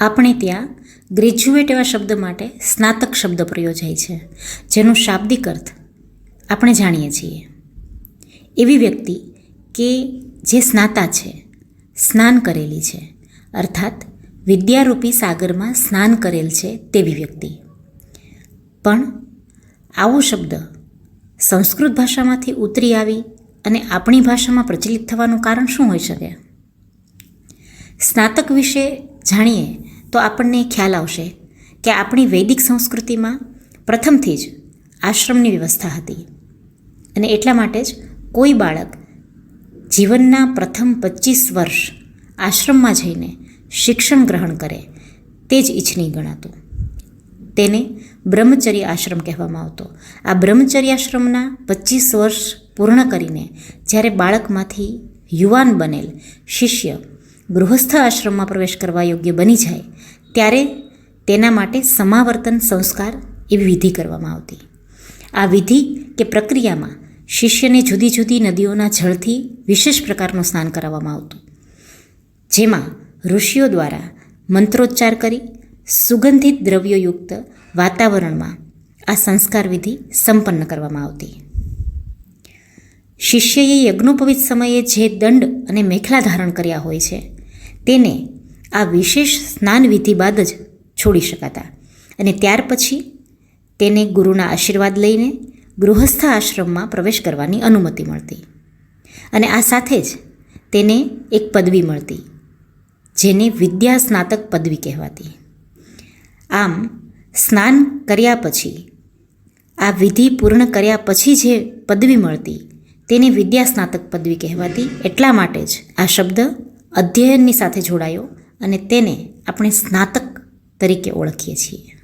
આપણે ત્યાં ગ્રેજ્યુએટ એવા શબ્દ માટે સ્નાતક શબ્દ પ્રયોજાય છે, જેનો શાબ્દિક અર્થ આપણે જાણીએ છીએ. એવી વ્યક્તિ કે જે સ્નાતા છે, સ્નાન કરેલી છે, અર્થાત વિદ્યારૂપી સાગરમાં સ્નાન કરેલ છે તેવી વ્યક્તિ. પણ આવો શબ્દ સંસ્કૃત ભાષામાંથી ઉતરી આવી અને આપણી ભાષામાં પ્રચલિત થવાનું કારણ શું હોઈ શકે? સ્નાતક વિશે જાણીએ તો આપણને ખ્યાલ આવશે કે આપણી વૈદિક સંસ્કૃતિમાં પ્રથમથી જ આશ્રમની વ્યવસ્થા હતી. અને એટલા માટે જ કોઈ બાળક જીવનના પ્રથમ પચીસ વર્ષ આશ્રમમાં જઈને શિક્ષણ ગ્રહણ કરે તે જ ઈચ્છનીય ગણાતું. તેને બ્રહ્મચર્ય આશ્રમ કહેવામાં આવતો. આ બ્રહ્મચર્યાશ્રમના પચીસ વર્ષ પૂર્ણ કરીને જ્યારે બાળકમાંથી યુવાન બનેલ શિષ્ય ગૃહસ્થ આશ્રમમાં પ્રવેશ કરવા યોગ્ય બની જાય, ત્યારે તેના માટે સમાવર્તન સંસ્કાર એવી વિધિ કરવામાં આવતી. આ વિધિ કે પ્રક્રિયામાં શિષ્યને જુદી જુદી નદીઓના જળથી વિશેષ પ્રકારનું સ્નાન કરાવવામાં આવતું. જેમાં ઋષિઓ દ્વારા મંત્રોચ્ચાર કરી, સુગંધિત દ્રવ્યોયુક્ત વાતાવરણમાં આ સંસ્કાર વિધિ સંપન્ન કરવામાં આવતી. શિષ્યએ યજ્ઞોપવિત સમયે જે દંડ અને મેખલા ધારણ કર્યા હોય છે તેને આ વિશેષ સ્નાન વિધિ બાદ જ છોડી શકાતા. અને ત્યાર પછી તેને ગુરુના આશીર્વાદ લઈને ગૃહસ્થ આશ્રમમાં પ્રવેશ કરવાની અનુમતિ મળતી. અને આ સાથે જ તેને એક પદવી મળતી, જેને વિદ્યા સ્નાતક પદવી કહેવાતી. આમ, સ્નાન કર્યા પછી, આ વિધિ પૂર્ણ કર્યા પછી જે પદવી મળતી, તેને વિદ્યા સ્નાતક પદવી કહેવાતી. એટલા માટે જ આ શબ્દ અધ્યયનની સાથે જોડાયો અને તેને આપણે સ્નાતક તરીકે ઓળખીએ છીએ.